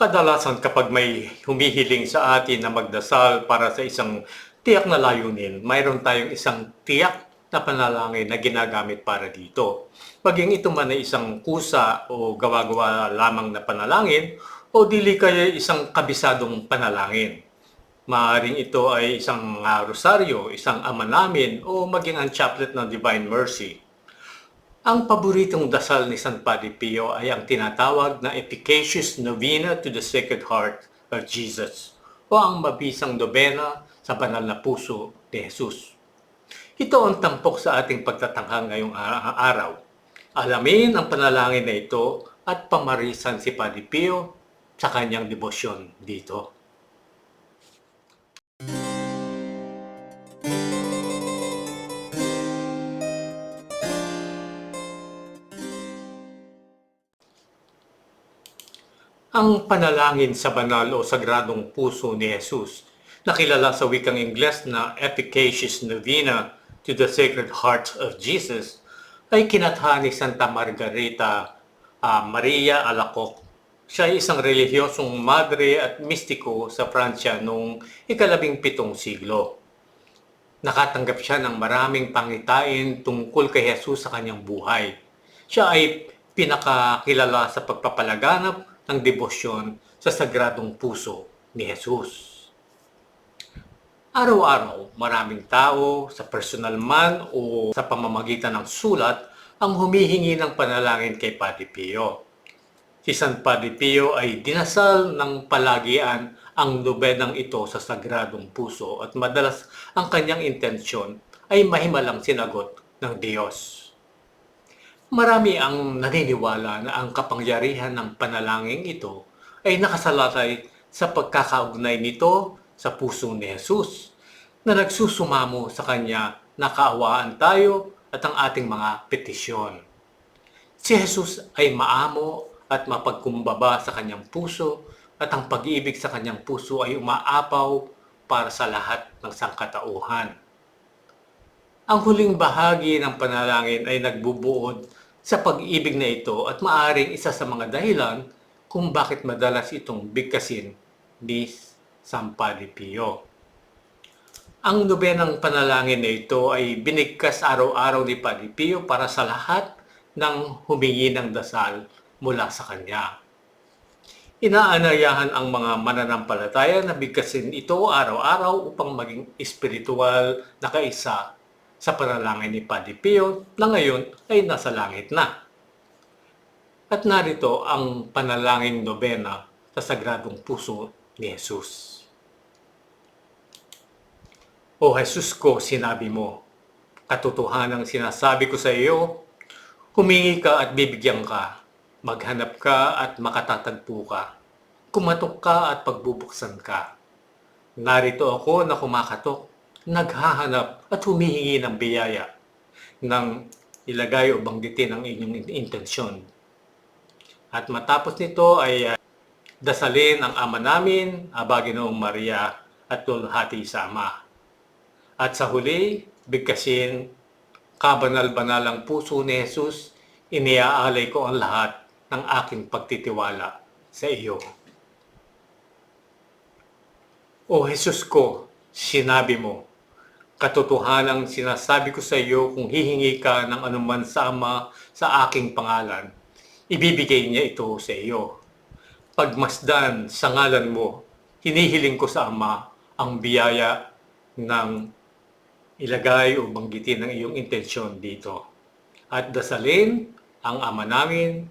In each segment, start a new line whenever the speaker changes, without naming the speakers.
Kadalasan kapag may humihiling sa atin na magdasal para sa isang tiyak na layunin, mayroon tayong isang tiyak na panalangin na ginagamit para dito. Maging ito man ay isang kusa o gawa-gawa lamang na panalangin o dili kaya isang kabisadong panalangin. Maaring ito ay isang ah, rosaryo, isang ama namin o maging ang chaplet ng Divine Mercy. Ang paboritong dasal ni San Padre Pio ay ang tinatawag na Efficacious Novena to the Sacred Heart of Jesus o ang mabisang nobena sa banal na puso ni Jesus. Ito ang tampok sa ating pagtatanghal ngayong araw. Alamin ang panalangin na ito at pamarisan si Padre Pio sa kanyang debosyon dito. Ang panalangin sa banal o sagradong puso ni Jesus, nakilala sa wikang Ingles na Efficacious Novena to the Sacred Heart of Jesus, ay kinatha ni Santa Margarita ah, Maria Alacoque. Siya ay isang relihiyosong madre at mistiko sa Pransya noong ikalabing pitong siglo. Nakatanggap siya ng maraming pangitain tungkol kay Jesus sa kanyang buhay. Siya ay pinakakilala sa pagpapalaganap ng debosyon sa sagradong puso ni Jesus. Araw-araw, maraming tao sa personal man o sa pamamagitan ng sulat ang humihingi ng panalangin kay Padre Pio. Si San Padre Pio ay dinasal ng palagian ang nobenang ito sa sagradong puso at madalas ang kanyang intensyon ay mahimalang sinagot ng Diyos. Marami ang naniniwala na ang kapangyarihan ng panalangin ito ay nakasalatay sa pagkakaugnay nito sa puso ni Jesus na nagsusumamo sa Kanya na kaawaan tayo at ang ating mga petisyon. Si Jesus ay maamo at mapagkumbaba sa kanyang puso at ang pag-ibig sa kanyang puso ay umaapaw para sa lahat ng sangkatauhan. Ang huling bahagi ng panalangin ay nagbubuod sa pag-ibig na ito at maaring isa sa mga dahilan kung bakit madalas itong bigkasin ni San Padre Pio. Ang nobenang panalangin na ito ay binigkas araw-araw ni Padre Pio para sa lahat ng humingi ng dasal mula sa kanya. Inaanayahan ang mga mananampalataya na bigkasin ito araw-araw upang maging espiritual na kaisa sa panalangin ni Padre Pio na ngayon ay nasa langit na. At narito ang panalangin nobena sa Sagradong Puso ni Jesus. O Jesus ko, sinabi mo, katotohanang sinasabi ko sa iyo, humingi ka at bibigyan ka, maghanap ka at makatatagpo ka, kumatok ka at pagbubuksan ka. Narito ako na kumakatok, naghahanap at humihingi ng biyaya nang ilagay o banggitin ang inyong intensyon. At matapos nito ay uh, dasalin ang Ama namin, Aba Ginoong Maria at tulhati sa Ama. At sa huli, bigkasin kabanal-banalang puso ni Jesus, iniaalay ko ang lahat ng aking pagtitiwala sa iyo. O Jesus ko, sinabi mo, katotohanang sinasabi ko sa iyo kung hihingi ka ng anuman sa Ama sa aking pangalan, ibibigay niya ito sa iyo. Pagmasdan sa ngalan mo, hinihiling ko sa Ama ang biyaya ng ilagay o banggitin ang iyong intensyon dito. At dasalin ang Ama namin,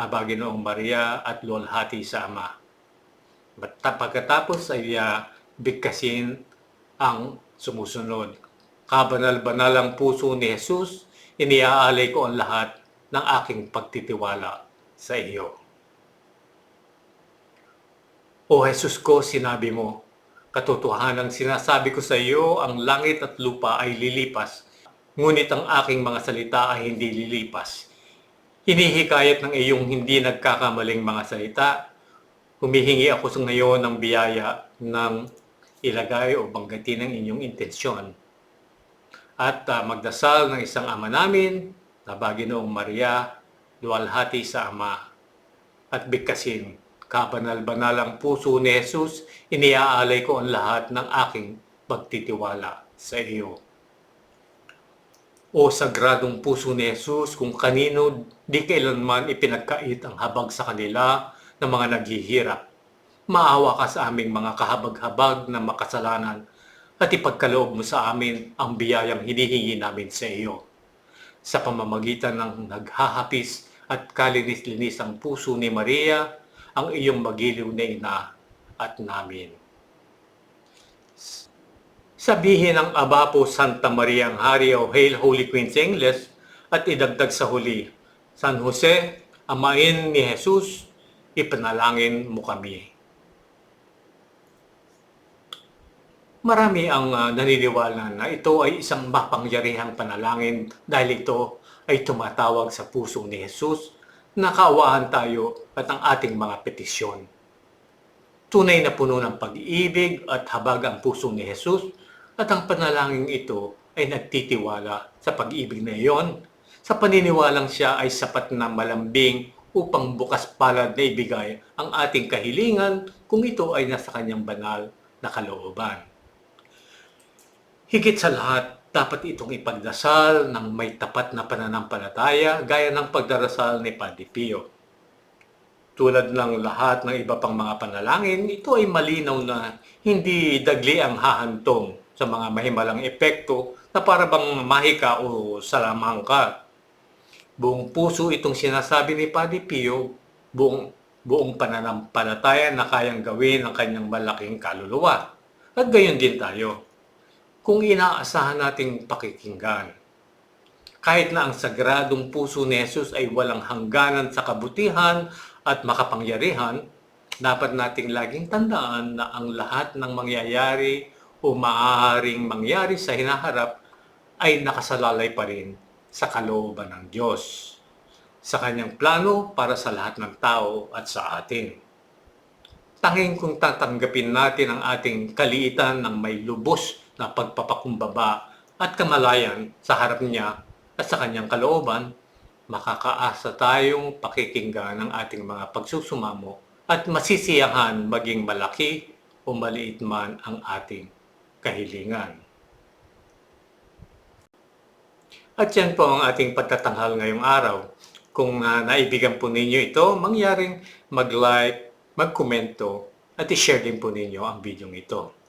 Aba Ginoong Maria at luwalhati sa Ama. At pagkatapos ay uh, bigkasin ang sumusunod. Kabanal-banalang puso ni Jesus, iniaalay ko ang lahat ng aking pagtitiwala sa iyo. O Jesus ko, sinabi mo, katotohanan sinasabi ko sa iyo, ang langit at lupa ay lilipas, ngunit ang aking mga salita ay hindi lilipas. Hinihikayat ng iyong hindi nagkakamaling mga salita, humihingi ako sa ngayon ng biyaya ng ilagay o banggitin ang inyong intensyon. At uh, magdasal ng isang ama namin, na Baginoong Maria, luwalhati sa Ama, at bigkasin kabanal-banalang puso ni Jesus, iniaalay ko ang lahat ng aking pagtitiwala sa iyo. O sagradong puso ni Jesus, kung kanino di kailanman ipinagkait ang habag sa kanila ng mga naghihirap. Maawa ka sa aming mga kahabag-habag na makasalanan at ipagkaloob mo sa amin ang biyayang hinihingi namin sa iyo. Sa pamamagitan ng naghahapis at kalinis-linis ang puso ni Maria, ang iyong magiliw na ina at namin. Sabihin ng Aba po Santa Maria ang Hari o Hail Holy Queen sa Ingles at idagdag sa huli, San Jose, Amain ni Jesus, ipanalangin mo kami. Marami ang uh, naniniwala na ito ay isang mapangyarihang panalangin dahil ito ay tumatawag sa puso ni Jesus na kaawahan tayo at ang ating mga petisyon. Tunay na puno ng pag-ibig at habag ang puso ni Jesus at ang panalangin ito ay nagtitiwala sa pag-ibig na iyon sa paniniwalang siya ay sapat na malambing upang bukas palad na ibigay ang ating kahilingan kung ito ay nasa kanyang banal na kalooban. Higit sa lahat, dapat itong ipagdasal ng may tapat na pananampalataya gaya ng pagdarasal ni Padre Pio. Tulad ng lahat ng iba pang mga panalangin, ito ay malinaw na hindi dagli ang hahantong sa mga mahimalang epekto na para bang mahika o salamang ka. Buong puso itong sinasabi ni Padre Pio, buong, buong pananampalataya na kayang gawin ng kanyang malaking kaluluwa. At gayon din tayo kung inaasahan nating pakikinggan. Kahit na ang sagradong puso ni Jesus ay walang hangganan sa kabutihan at makapangyarihan, dapat nating laging tandaan na ang lahat ng mangyayari o maaaring mangyari sa hinaharap ay nakasalalay pa rin sa kalooban ng Diyos, sa kanyang plano para sa lahat ng tao at sa atin. Tanging kung tatanggapin natin ang ating kaliitan ng may lubos na pagpapakumbaba at kamalayan sa harap niya at sa kanyang kalooban, makakaasa tayong pakikinggan ng ating mga pagsusumamo at masisiyahan maging malaki o maliit man ang ating kahilingan. At yan po ang ating pagtatanghal ngayong araw. Kung uh, naibigan po ninyo ito, mangyaring mag-like, mag-komento, at i-share din po ninyo ang video ito.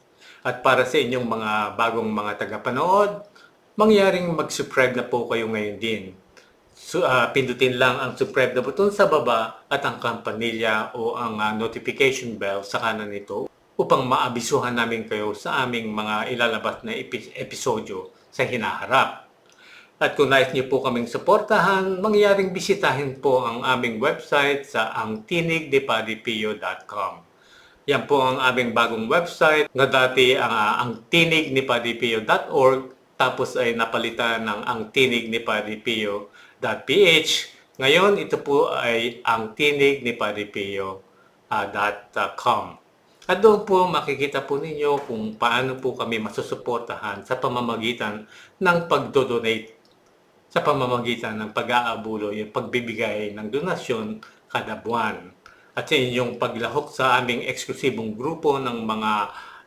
At para sa inyong mga bagong mga tagapanood, mangyaring mag-subscribe na po kayo ngayon din. So, uh, pindutin lang ang subscribe na button sa baba at ang kampanilya o ang uh, notification bell sa kanan nito upang maabisuhan namin kayo sa aming mga ilalabas na episodyo sa hinaharap. At kung nais niyo po kaming suportahan, mangyaring bisitahin po ang aming website sa angtinigdepadipio.com. Yan po ang aming bagong website na dati ang, uh, ang tinignipadipio.org tapos ay napalitan ng ang tinignipadipio.ph. Ngayon, ito po ay ang tinignipadipio.com. At doon po makikita po ninyo kung paano po kami masusuportahan sa pamamagitan ng pagdodonate sa pamamagitan ng pag-aabulo, yung pagbibigay ng donasyon kada buwan at sa inyong paglahok sa aming eksklusibong grupo ng mga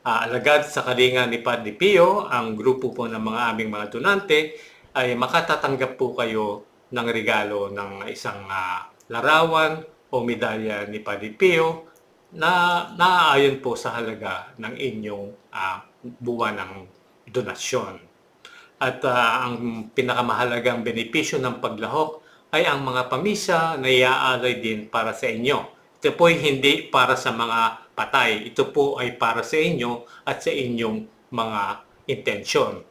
uh, alagad sa kalinga ni Padre Pio, ang grupo po ng mga aming mga donante, ay makatatanggap po kayo ng regalo ng isang uh, larawan o medalya ni Padre Pio na naaayon po sa halaga ng inyong uh, buwan ng donasyon. At uh, ang pinakamahalagang benepisyo ng paglahok ay ang mga pamisa na iaalay din para sa inyo ito po ay hindi para sa mga patay. Ito po ay para sa inyo at sa inyong mga intensyon.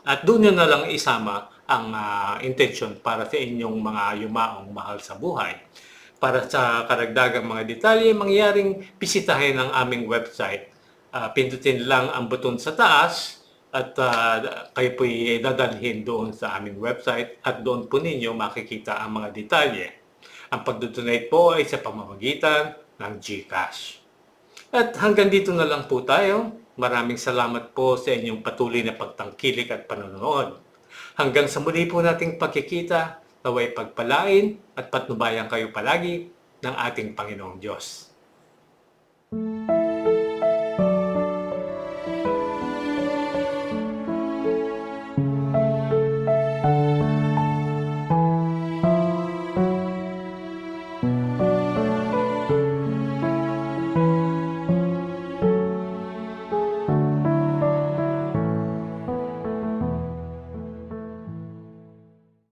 At doon nyo na lang isama ang uh, intensyon para sa inyong mga yumaong mahal sa buhay. Para sa karagdagang mga detalye, mangyaring bisitahin ang aming website. Uh, pindutin lang ang button sa taas at uh, kayo po dadalhin doon sa aming website at doon po ninyo makikita ang mga detalye. Ang pagdodonate po ay sa pamamagitan ng GCash. At hanggang dito na lang po tayo. Maraming salamat po sa inyong patuloy na pagtangkilik at panonood. Hanggang sa muli po nating pagkikita, naway pagpalain at patnubayan kayo palagi ng ating Panginoong Diyos.